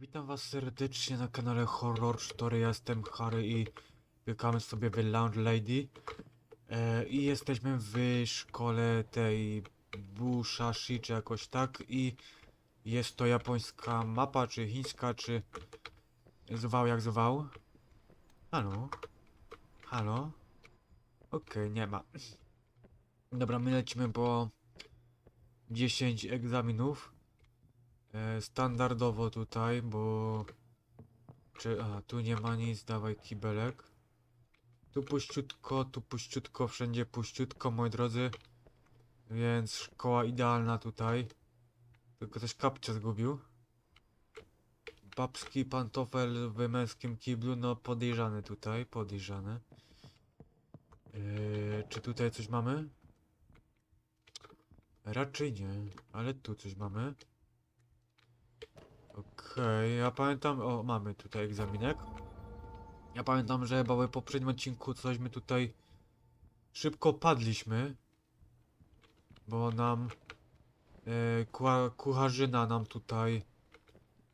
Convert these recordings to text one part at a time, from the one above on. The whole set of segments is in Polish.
Witam was serdecznie na kanale Horror Story. Ja jestem Harry i wykamy sobie w Lounge Lady. E, I jesteśmy w szkole tej Bushashi czy jakoś tak i jest to japońska mapa, czy chińska, czy zwał jak zwał. Halo? Halo? Okej, nie ma. Dobra, my lecimy po 10 egzaminów. E, standardowo tutaj, bo... Czy... A, tu nie ma nic, dawaj kibelek. Tu puściutko, tu puściutko, wszędzie puściutko, moi drodzy. Więc szkoła idealna tutaj. Tylko też kapcie zgubił. Babski pantofel w męskim kiblu, no podejrzany tutaj, podejrzany. Eee, czy tutaj coś mamy? Raczej nie, ale tu coś mamy. Okej, ja pamiętam, o mamy tutaj egzaminek. Ja pamiętam, że chyba w poprzednim odcinku coś my tutaj szybko padliśmy. Bo nam e, kucha- kucharzyna nam tutaj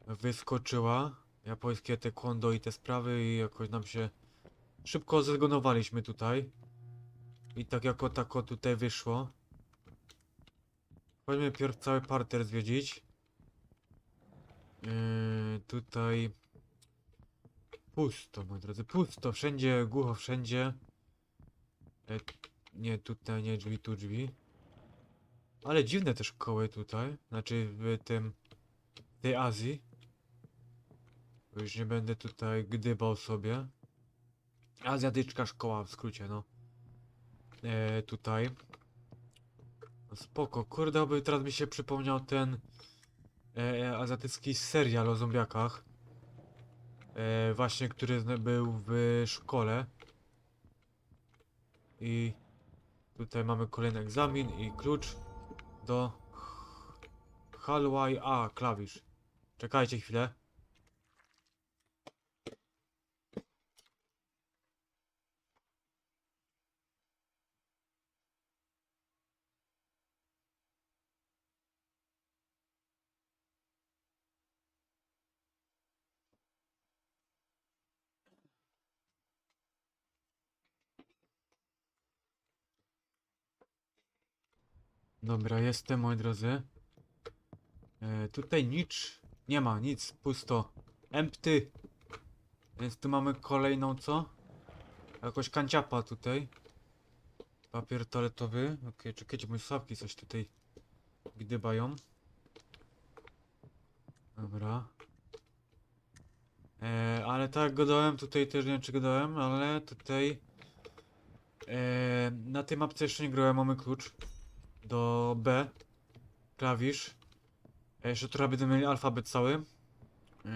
wyskoczyła. Japońskie taekwondo i te sprawy i jakoś nam się szybko zregonowaliśmy tutaj. I tak jako tako tutaj wyszło. Chodźmy pierw cały parter zwiedzić. Yy, tutaj pusto, moi drodzy, pusto, wszędzie, głucho, wszędzie. E, nie, tutaj nie drzwi, tu drzwi. Ale dziwne te szkoły tutaj, znaczy w tym, tej Azji. Bo Już nie będę tutaj gdybał sobie. Azjatyczka szkoła w skrócie, no. E, tutaj. No spoko, kurde, aby teraz mi się przypomniał ten e, azjatycki serial o zombiakach. E, właśnie, który był w szkole. I tutaj mamy kolejny egzamin i klucz do Halway A klawisz. Czekajcie chwilę. Dobra, jestem, moi drodzy. E, tutaj nic nie ma, nic, pusto. Empty. Więc tu mamy kolejną, co? Jakoś kanciapa tutaj. Papier toaletowy. Okej, czekajcie, moje sławki coś tutaj gdybają. Dobra. E, ale tak jak gadałem, tutaj też nie wiem czy gadałem, ale tutaj e, na tej mapce jeszcze nie grałem, mamy klucz do B klawisz. E, Jeszcze trochę będziemy mieli alfabet cały. Yy,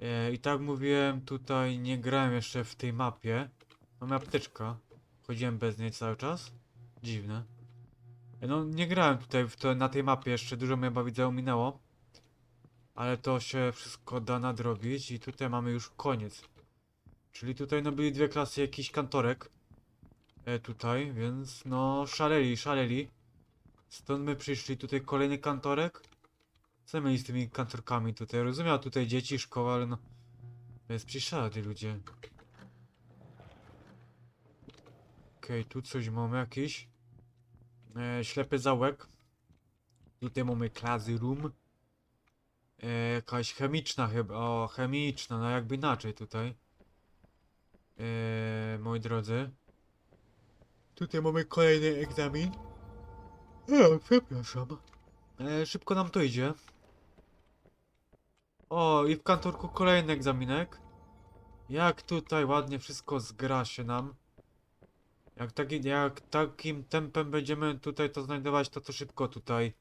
e, I tak mówiłem, tutaj nie grałem jeszcze w tej mapie. Mamy apteczka. Chodziłem bez niej cały czas. Dziwne. E, No nie grałem tutaj to, na tej mapie jeszcze, dużo mnie chyba widzę minęło. Ale to się wszystko da nadrobić i tutaj mamy już koniec. Czyli tutaj no byli dwie klasy jakiś kantorek e, tutaj, więc no szaleli, szaleli. Stąd my przyszli tutaj kolejny kantorek. Co mieli z tymi kantorkami tutaj? Rozumiem, tutaj dzieci, szkoła, ale no bez przesady ludzie. Okej, tu coś mamy jakiś. E, ślepy załek. Tutaj mamy classroom. E, jakaś chemiczna chyba, o chemiczna, no jakby inaczej tutaj. E, moi drodzy. Tutaj mamy kolejny egzamin. O, przepraszam. E, szybko nam to idzie. O, i w kantorku kolejny egzaminek. Jak tutaj ładnie wszystko zgra się nam. Jak, taki, jak takim tempem będziemy tutaj to znajdować, to to szybko tutaj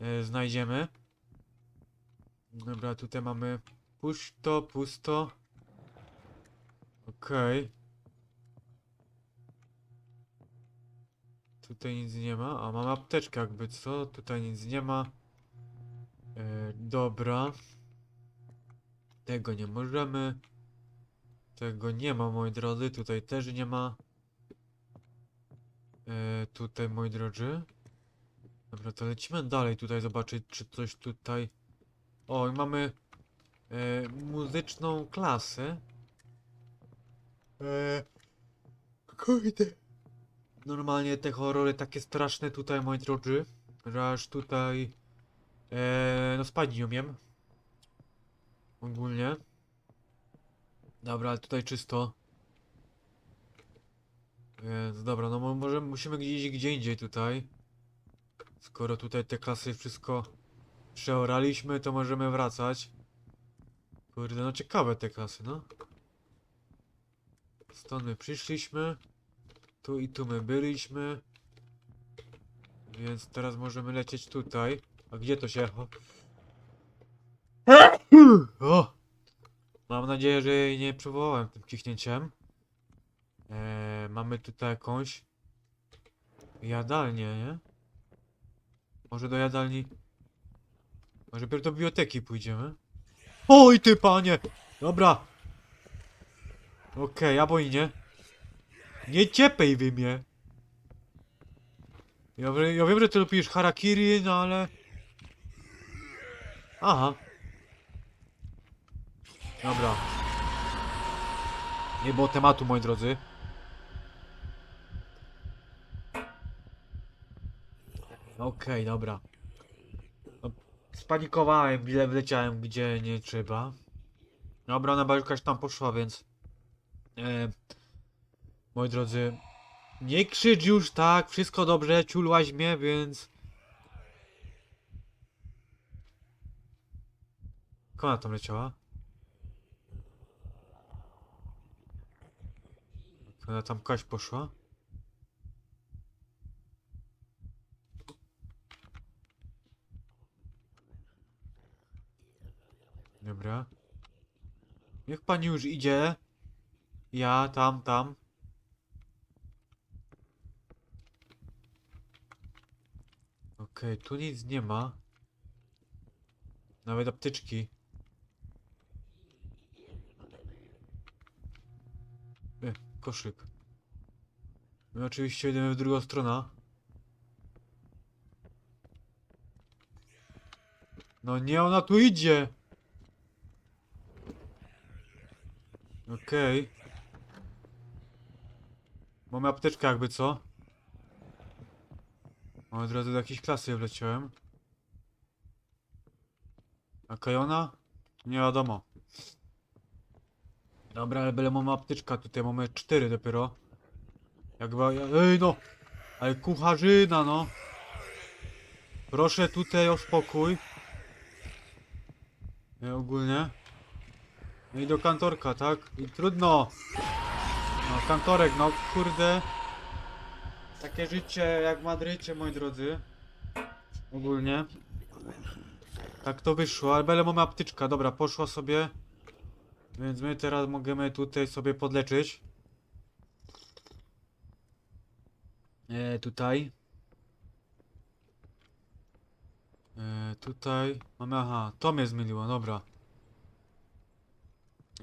e, znajdziemy. Dobra, tutaj mamy pusto, pusto. Okej. Tutaj nic nie ma. A mam apteczkę jakby co? Tutaj nic nie ma. E, dobra. Tego nie możemy. Tego nie ma, moi drodzy. Tutaj też nie ma. E, tutaj, moi drodzy. Dobra, to lecimy dalej tutaj zobaczyć, czy coś tutaj O, i mamy e, muzyczną klasę. E, kurde. Normalnie te horrory takie straszne tutaj, moi drodzy, że aż tutaj e, no spać nie umiem. Ogólnie. Dobra, ale tutaj czysto. Więc dobra, no mo- może musimy gdzieś gdzie indziej tutaj. Skoro tutaj te klasy wszystko przeoraliśmy, to możemy wracać. Kurde, no ciekawe te klasy, no. Stąd my przyszliśmy. Tu i tu my byliśmy. Więc teraz możemy lecieć tutaj. A gdzie to się... O! Mam nadzieję, że jej nie przywołałem tym kichnięciem. Eee, mamy tutaj jakąś jadalnię, nie? Może do jadalni... Może pierw do biblioteki pójdziemy? Oj ty panie! Dobra! Okej, albo i nie. Nie ciepej wy mnie! Ja, ja wiem, że ty lubisz harakiri, no ale... Aha. Dobra. Nie było tematu, moi drodzy. Okej, dobra. No, spanikowałem, ile wleciałem, gdzie nie trzeba. Dobra, ona jakaś tam poszła, więc... E, moi drodzy... Nie krzycz już tak, wszystko dobrze, ciulłaś mnie, więc... Kto ona tam leciała? Ona tam Kaś poszła? Dobra. Niech pani już idzie. Ja tam, tam. Okej, tu nic nie ma. Nawet apteczki. E, koszyk. My oczywiście idziemy w drugą stronę. No nie, ona tu idzie! Okej. Mamy apteczkę jakby co? O, od razu do jakiejś klasy wleciałem. A Kajona? Nie wiadomo. Dobra, ale byle mamy apteczka, tutaj mamy cztery dopiero. Jakby... Ej no! Ale kucharzyna no! Proszę tutaj o spokój. Ja ogólnie. No i do kantorka, tak? I trudno. No kantorek, no kurde. Takie życie jak w Madrycie, moi drodzy. Ogólnie. Tak to wyszło, ale mamy aptyczka. Dobra, poszła sobie. Więc my teraz możemy tutaj sobie podleczyć. E, tutaj. E, tutaj mamy, aha, to mnie zmyliło, dobra.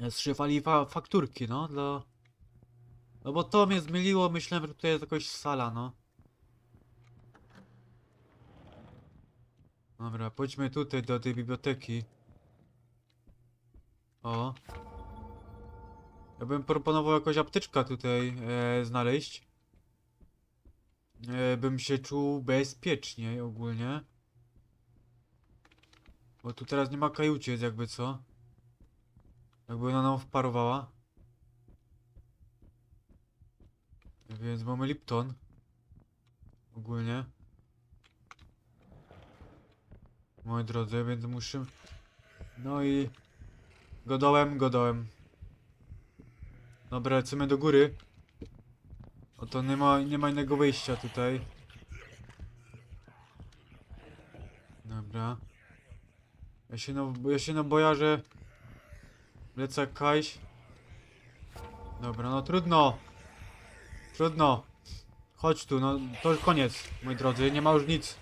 Zszywali fa fakturki, no, dla... No bo to mnie zmyliło, myślałem, że tutaj jest jakaś sala, no. Dobra, pójdźmy tutaj do tej biblioteki. O. Ja bym proponował jakąś apteczkę tutaj e, znaleźć. E, bym się czuł bezpieczniej ogólnie. Bo tu teraz nie ma kajuciec jakby co. Jakby ona nam wparowała. Więc mamy Lipton. Ogólnie. Moi drodzy, więc muszę... No i... Godołem, godołem. Dobra, lecimy do góry. Oto nie ma, nie ma innego wyjścia tutaj. Dobra. Ja się no, ja się boję, że... Lecę Kajś. Dobra, no trudno. Trudno. Chodź tu, no to już koniec, moi drodzy, nie ma już nic.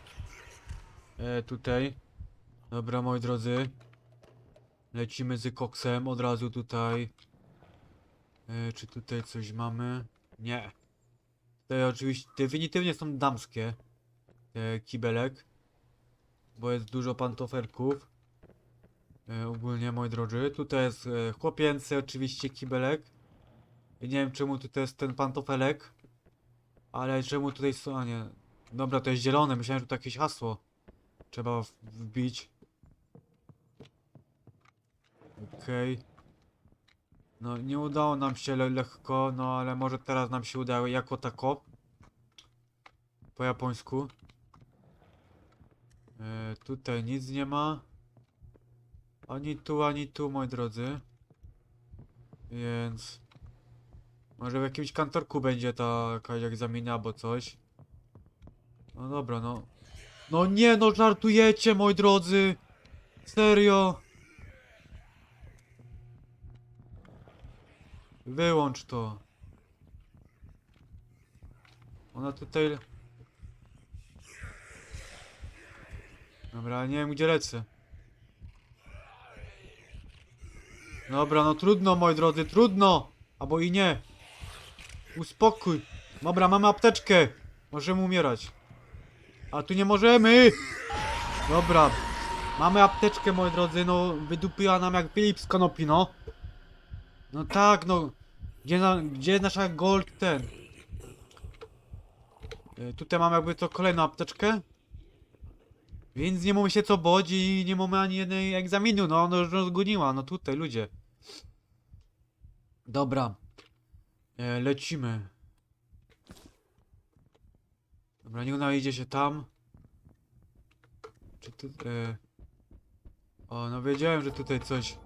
E, tutaj. Dobra, moi drodzy. Lecimy z koksem od razu tutaj. E, czy tutaj coś mamy? Nie. Tutaj oczywiście definitywnie są damskie. Te kibelek. Bo jest dużo pantoferków. E, ogólnie, moi drodzy. Tutaj jest e, chłopięcy oczywiście kibelek. I nie wiem czemu tutaj jest ten pantofelek. Ale czemu tutaj są, a nie. Dobra, to jest zielone, myślałem, że to jakieś hasło. Trzeba wbić. Okej. No, nie udało nam się le lekko, no ale może teraz nam się udało jako tako. Po japońsku. E, tutaj nic nie ma. Ani tu, ani tu, moi drodzy. Więc... Może w jakimś kantorku będzie ta jakaś egzamina albo coś. No dobra, no. No nie, no żartujecie, moi drodzy. Serio. Wyłącz to. Ona tutaj... Dobra, nie wiem gdzie lecę. Dobra, no trudno moi drodzy, trudno! Albo i nie. Uspokój. Dobra, mamy apteczkę. Możemy umierać. A tu nie możemy! Dobra. Mamy apteczkę, moi drodzy, no wydupiła nam jak Filip z konopi, no. No tak, no. Gdzie, na, gdzie nasza gold ten? E, tutaj mamy jakby to kolejną apteczkę. Więc nie mamy się co bać i nie mamy ani jednej egzaminu, no ona już rozgoniła, no tutaj ludzie. Dobra. E, lecimy. Dobra, niech ona idzie się tam. Czy tu... E... O, no wiedziałem, że tutaj coś...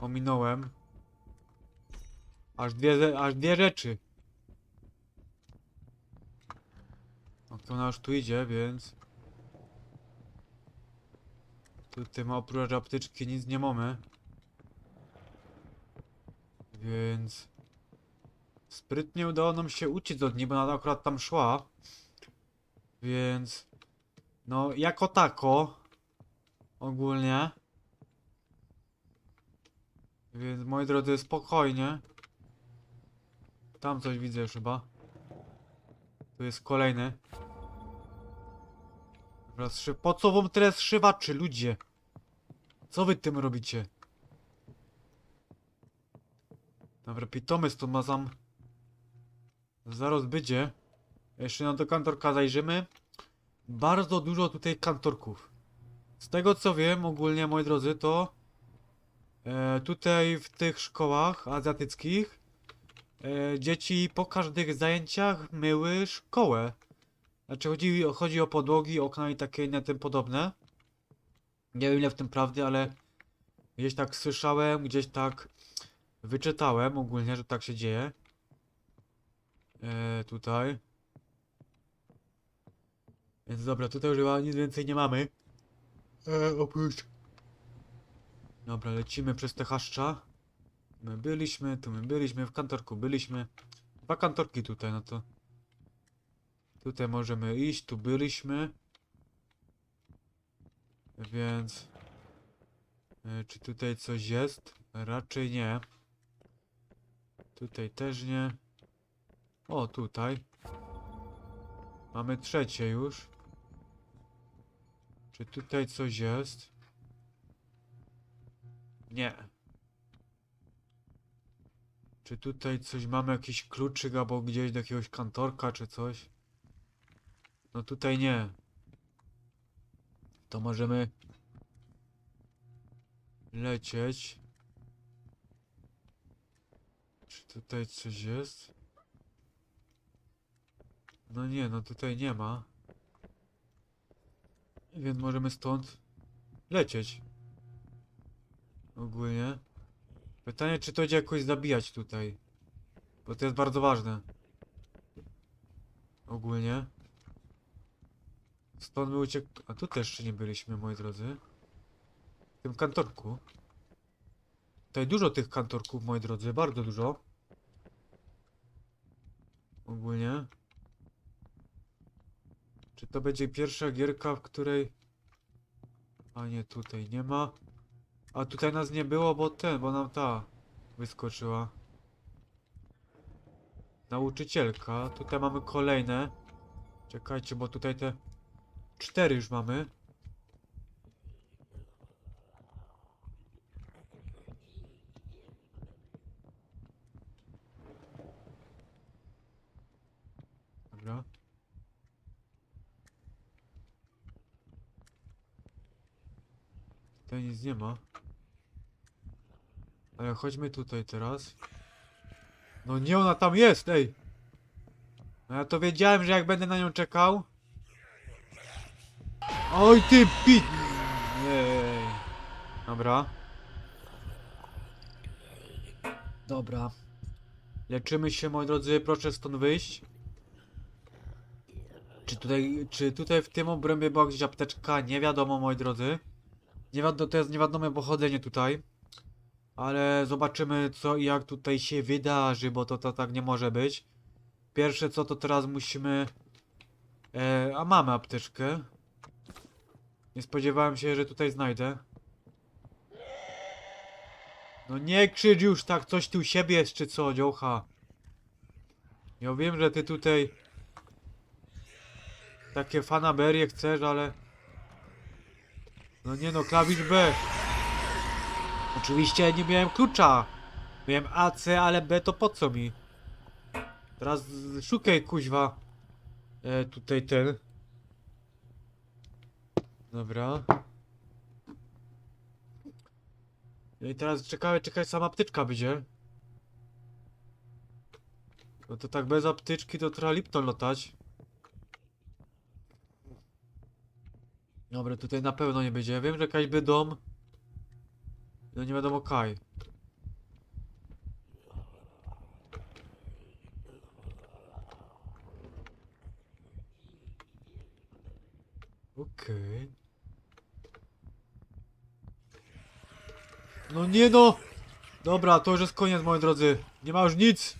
Ominąłem. Aż dwie, aż dwie rzeczy. No to ona już tu idzie, więc... Tutaj ma oprócz apteczki nic nie mamy. Więc... Sprytnie udało nam się uciec od niej, bo ona akurat tam szła. Więc... No, jako tako. Ogólnie. Więc moi drodzy, spokojnie. Tam coś widzę już chyba. Tu jest kolejny. Po co wam tyle zszywaczy, ludzie? Co wy tym robicie? Dobra, pitomy stąd ma sam. Zaraz będzie. Jeszcze na do kantorka zajrzymy. Bardzo dużo tutaj kantorków. Z tego co wiem, ogólnie moi drodzy, to e, tutaj w tych szkołach azjatyckich e, dzieci po każdych zajęciach myły szkołę. Znaczy chodzi, chodzi o podłogi, okna i takie inne tym podobne. Nie wiem ile w tym prawdy, ale gdzieś tak słyszałem, gdzieś tak wyczytałem ogólnie, że tak się dzieje. E, tutaj. Więc dobra, tutaj już nic więcej nie mamy. E, oprócz. Dobra, lecimy przez te chaszcza. My byliśmy, tu my byliśmy, w kantorku byliśmy. Dwa kantorki tutaj, no to... Tutaj możemy iść, tu byliśmy. Więc... E, czy tutaj coś jest? Raczej nie. Tutaj też nie. O, tutaj. Mamy trzecie już. Czy tutaj coś jest? Nie. Czy tutaj coś mamy, jakiś kluczyk albo gdzieś do jakiegoś kantorka czy coś? No tutaj nie. To możemy lecieć. Czy tutaj coś jest? No nie, no tutaj nie ma. Więc możemy stąd lecieć. Ogólnie. Pytanie, czy to będzie jakoś zabijać tutaj. Bo to jest bardzo ważne. Ogólnie. Stąd my uciek... A tu też jeszcze nie byliśmy, moi drodzy. W tym kantorku. Tutaj dużo tych kantorków, moi drodzy, bardzo dużo. Ogólnie. Czy to będzie pierwsza gierka, w której... A nie, tutaj nie ma. A tutaj nas nie było, bo ten, bo nam ta wyskoczyła. Nauczycielka. Tutaj mamy kolejne. Czekajcie, bo tutaj te cztery już mamy. Tutaj nic nie ma. Ale chodźmy tutaj teraz. No nie, ona tam jest, ej! No ja to wiedziałem, że jak będę na nią czekał... Oj ty pi... Ej. Dobra. Dobra. Leczymy się, moi drodzy, proszę stąd wyjść. Czy tutaj, czy tutaj w tym obrębie była gdzieś apteczka? Nie wiadomo, moi drodzy. Nie wiadomo, to jest niewiadome pochodzenie tutaj. Ale zobaczymy co i jak tutaj się wydarzy, bo to, to tak nie może być. Pierwsze co to teraz musimy... E, a mamy apteczkę. Nie spodziewałem się, że tutaj znajdę. No nie krzycz już tak, coś tu siebie jest czy co, dziołcha. Ja wiem, że ty tutaj takie fanaberie chcesz, ale... No nie no, klawisz B. Oczywiście nie miałem klucza. Miałem AC, ale B to po co mi? Teraz szukaj kuźwa. E, tutaj ten. Dobra. No I teraz czekaj, czekaj, sama aptyczka będzie. No to tak bez aptyczki to trzeba Lipton lotać. Dobra, tutaj na pewno nie będzie. Wiem, że jakaś by dom. No nie wiadomo kaj. Okej. No nie no! Dobra, to już jest koniec moi drodzy. Nie ma już nic.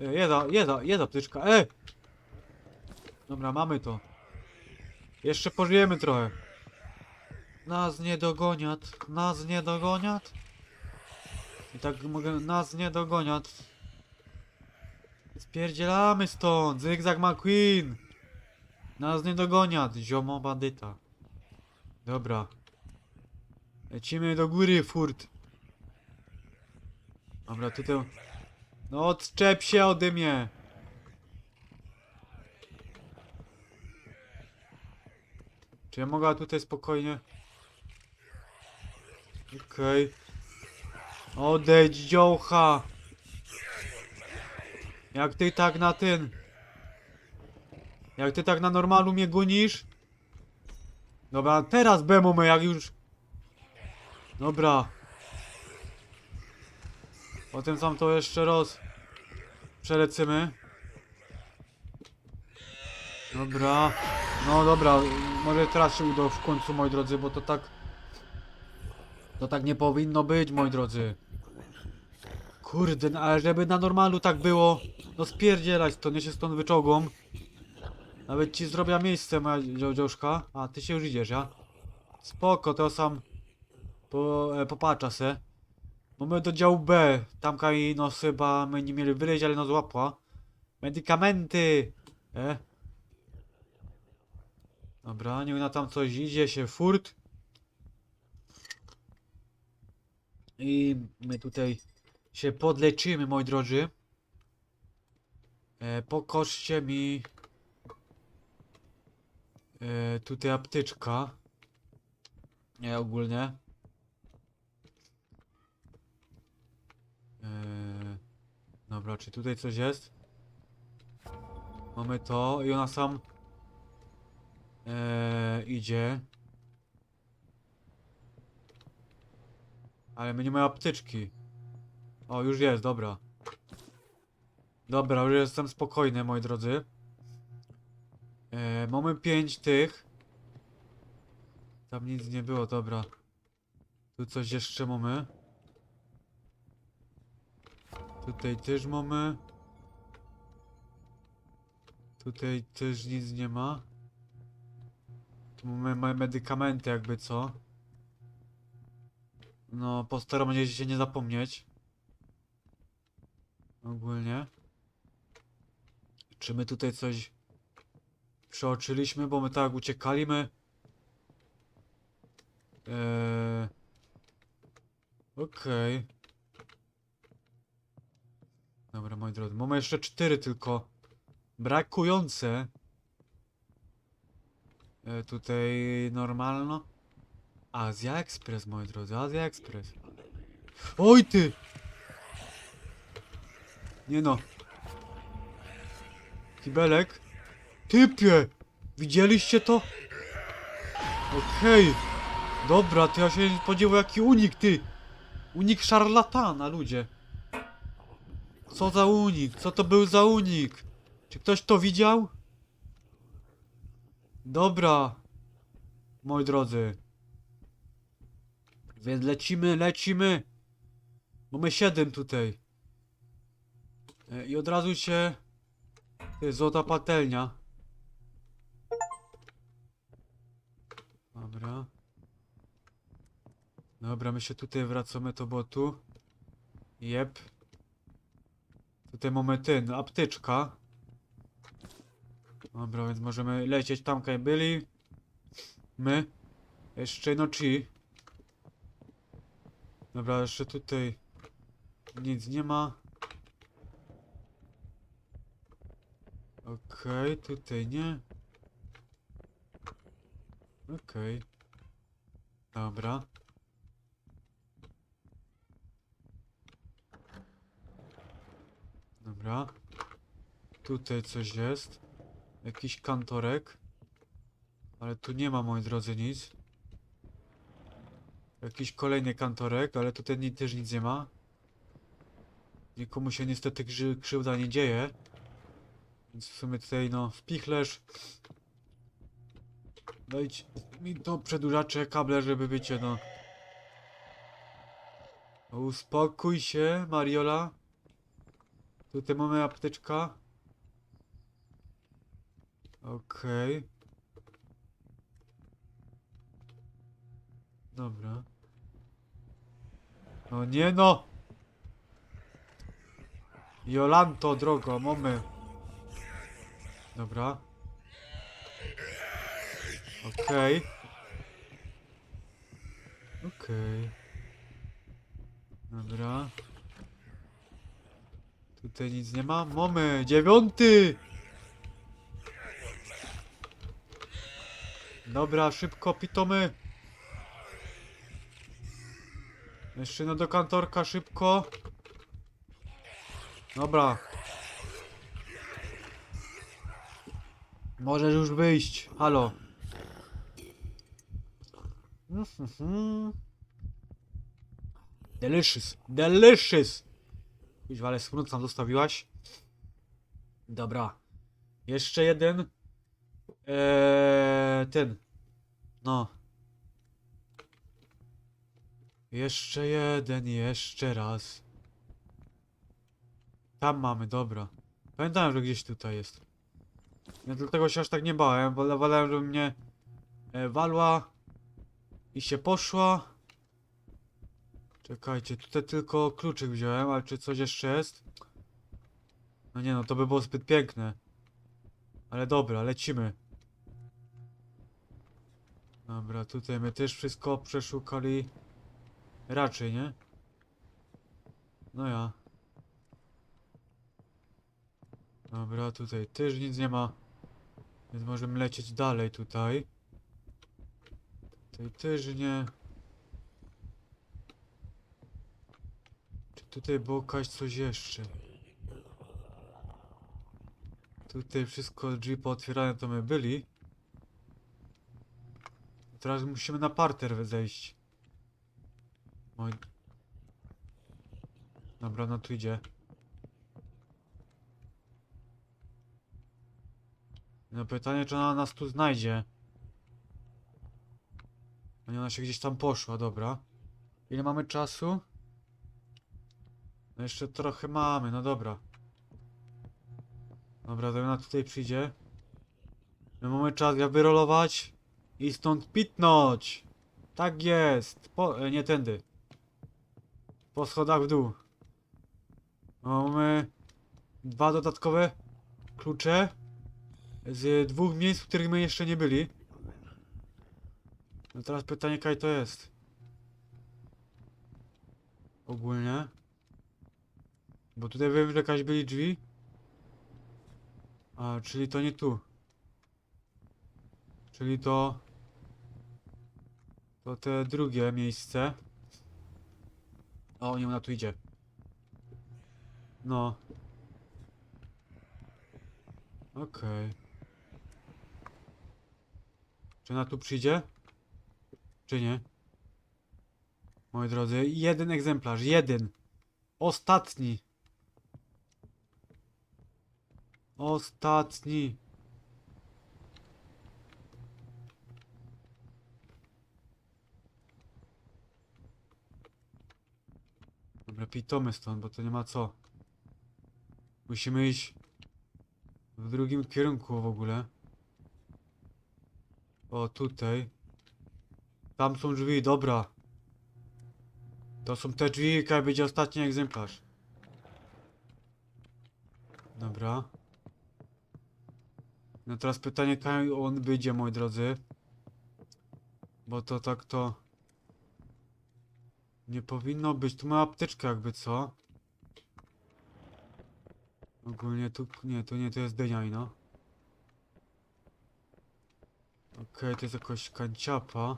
E, Jeda, jeda, jeda ptyczka. E! Dobra, mamy to. Jeszcze pożyjemy trochę. Nas nie dogoniat, nas nie dogoniat. I tak mogę, nas nie dogoniat. Spierdzielamy stąd, Zygzak McQueen. Nas nie dogoniat, ziomo bandyta. Dobra. Lecimy do góry, furt. Dobra, tutaj... No odczep się ode mnie. Czy ja mogę tutaj spokojnie... Okej. Odejdź, dziołcha! Jak ty tak na ten... Jak ty tak na normalu mnie gonisz? Dobra, teraz bemome, jak już... Dobra. Potem sam to jeszcze raz przelecimy. Dobra. No dobra, może teraz się uda w końcu, moi drodzy, bo to tak... To tak nie powinno być, moi drodzy. Kurde, no, ale żeby na normalu tak było, no spierdzielać to, nie się stąd wyczogą. Nawet ci zrobię miejsce, moja dzio- dziołżka. A, ty się już idziesz, ja? Spoko, to sam po, e, popacza se. Bo do działu B, tam kaj no chyba my nie mieli wyjść, ale no złapła. Medykamenty! E? Dobra, niech na tam coś idzie się furt. I my tutaj się podleczymy, moi drodzy. E, pokożcie mi e, tutaj apteczka. Nie, ogólnie. E, dobra, czy tutaj coś jest? Mamy to i ona sam e, idzie. Ale my nie mamy apteczki. O, już jest, dobra. Dobra, już jestem spokojny, moi drodzy. E, mamy pięć tych. Tam nic nie było, dobra. Tu coś jeszcze mamy. Tutaj też mamy. Tutaj też nic nie ma. Me- medykamenty jakby co. No, postaram się nie zapomnieć. Ogólnie. Czy my tutaj coś przeoczyliśmy, bo my tak uciekaliśmy. Eee... Okej. Dobra, moi drodzy. Mamy jeszcze cztery tylko. Brakujące. E, tutaj normalno. Azja Express, moi drodzy, Azja Express. Oj ty! Nie no. Kibelek? Typie! Widzieliście to? Okej. Dobra, to ja się spodziewał jaki unik, ty! Unik szarlatana, ludzie. Co za unik? Co to był za unik? Czy ktoś to widział? Dobra. Moi drodzy. Więc lecimy, lecimy. Mamy 7 tutaj. E, I od razu się... Ty, złota patelnia. Dobra. Dobra, my się tutaj wracamy do botu. Jep. Tutaj mamy ten, apteczka. Dobra, więc możemy lecieć tam, kaj byli. My. Jeszcze no ci. Dobra, jeszcze tutaj nic nie ma. Okej, tutaj nie. Okej. Dobra. Dobra. Tutaj coś jest. Jakiś kantorek. Ale tu nie ma, moi drodzy, nic. Jakiś kolejny kantorek, ale tutaj też nic nie ma. Nikomu się niestety krzy krzywda nie dzieje. Więc w sumie tutaj, no, wpichlerz. Dajcie mi to przedłużacze, kable, żeby wiecie, no. Uspokój się, Mariola. Tutaj mamy apteczka. Okej. Dobra. No nie no! Jolanto, drogo, mamy. Dobra. Okej. Okej. Dobra. Tutaj nic nie ma. Mamy! Dziewiąty! Dobra, szybko, pitomy. Jeszcze do kantorka, szybko. Dobra. Możesz już wyjść. Halo. Delicious. Delicious. Kuźwa, ale smród nam zostawiłaś. Dobra. Jeszcze jeden. Eee, ten. No. Jeszcze jeden, jeszcze raz. Tam mamy, dobra. Pamiętałem, że gdzieś tutaj jest. Ja dlatego się aż tak nie bałem, bo wolałem, żeby mnie e, walła i się poszła. Czekajcie, tutaj tylko kluczyk wziąłem, ale czy coś jeszcze jest? No nie no, to by było zbyt piękne. Ale dobra, lecimy. Dobra, tutaj my też wszystko przeszukali. Raczej, nie? No ja. Dobra, tutaj też nic nie ma. Więc możemy lecieć dalej tutaj. Tutaj też nie. Czy tutaj było coś jeszcze? Tutaj wszystko drzwi pootwierane to my byli. Teraz musimy na parter zejść. Oj. Dobra, no tu idzie. No pytanie, czy ona nas tu znajdzie. No nie, ona się gdzieś tam poszła, dobra. Ile mamy czasu? No jeszcze trochę mamy, no dobra. Dobra, to ona tutaj przyjdzie. My mamy czas ja wyrolować i stąd pitnąć. Tak jest. Po, e, nie tędy. Po schodach w dół. Mamy dwa dodatkowe klucze z dwóch miejsc, w których my jeszcze nie byli. No teraz pytanie, kaj to jest? Ogólnie. Bo tutaj wiem, że jakaś byli drzwi. A, czyli to nie tu. Czyli to... To te drugie miejsce. O, nie, ona tu idzie. No. Okej. Czy ona tu przyjdzie? Czy nie? Moi drodzy, jeden egzemplarz, jeden. Ostatni. Ostatni. Dobra, pitomy stąd, bo to nie ma co. Musimy iść w drugim kierunku w ogóle. O, tutaj. Tam są drzwi, dobra. To są te drzwi, jak będzie ostatni egzemplarz. Dobra. No teraz pytanie, kiedy on wyjdzie, moi drodzy. Bo to tak to... Nie powinno być. Tu ma apteczkę jakby, co? Ogólnie tu... Nie, to nie, to jest dynia, no. Okej, to jest jakoś kanciapa.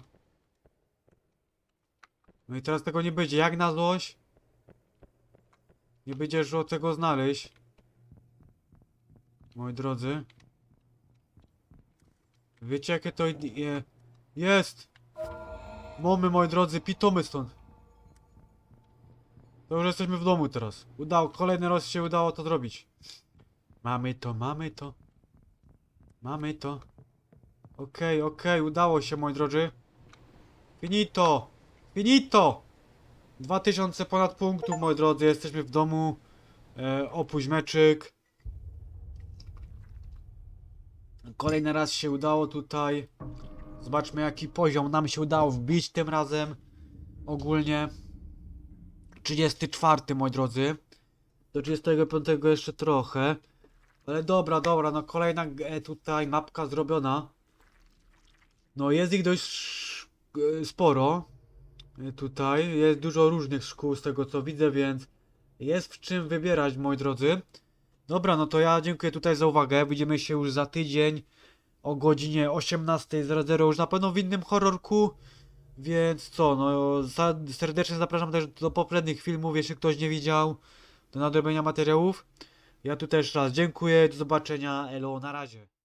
No i teraz tego nie będzie. Jak na złość? Nie będziesz o tego znaleźć. Moi drodzy. Wiecie jakie to je... jest? Mamy, moi drodzy, pitomy stąd. Już jesteśmy w domu teraz. Udało, kolejny raz się udało to zrobić. Mamy to, mamy to. Mamy to. Okej, okej, udało się, moi drodzy. Finito! Finito! 2000 ponad punktów, moi drodzy, jesteśmy w domu. E, opuść meczyk. Kolejny raz się udało tutaj. Zobaczmy jaki poziom nam się udało wbić tym razem. Ogólnie 34 moi drodzy. Do 35 jeszcze trochę. Ale dobra, dobra, no kolejna e, tutaj mapka zrobiona. No jest ich dość sporo. E, Tutaj jest dużo różnych szkół z tego co widzę, więc jest w czym wybierać moi drodzy. Dobra, no to ja dziękuję tutaj za uwagę. Widzimy się już za tydzień o godzinie 18.00 już na pewno w innym horrorku. Więc co, no za, serdecznie zapraszam też do poprzednich filmów, jeśli ktoś nie widział, do nadrobienia materiałów. Ja tu też raz dziękuję, do zobaczenia, elo, na razie.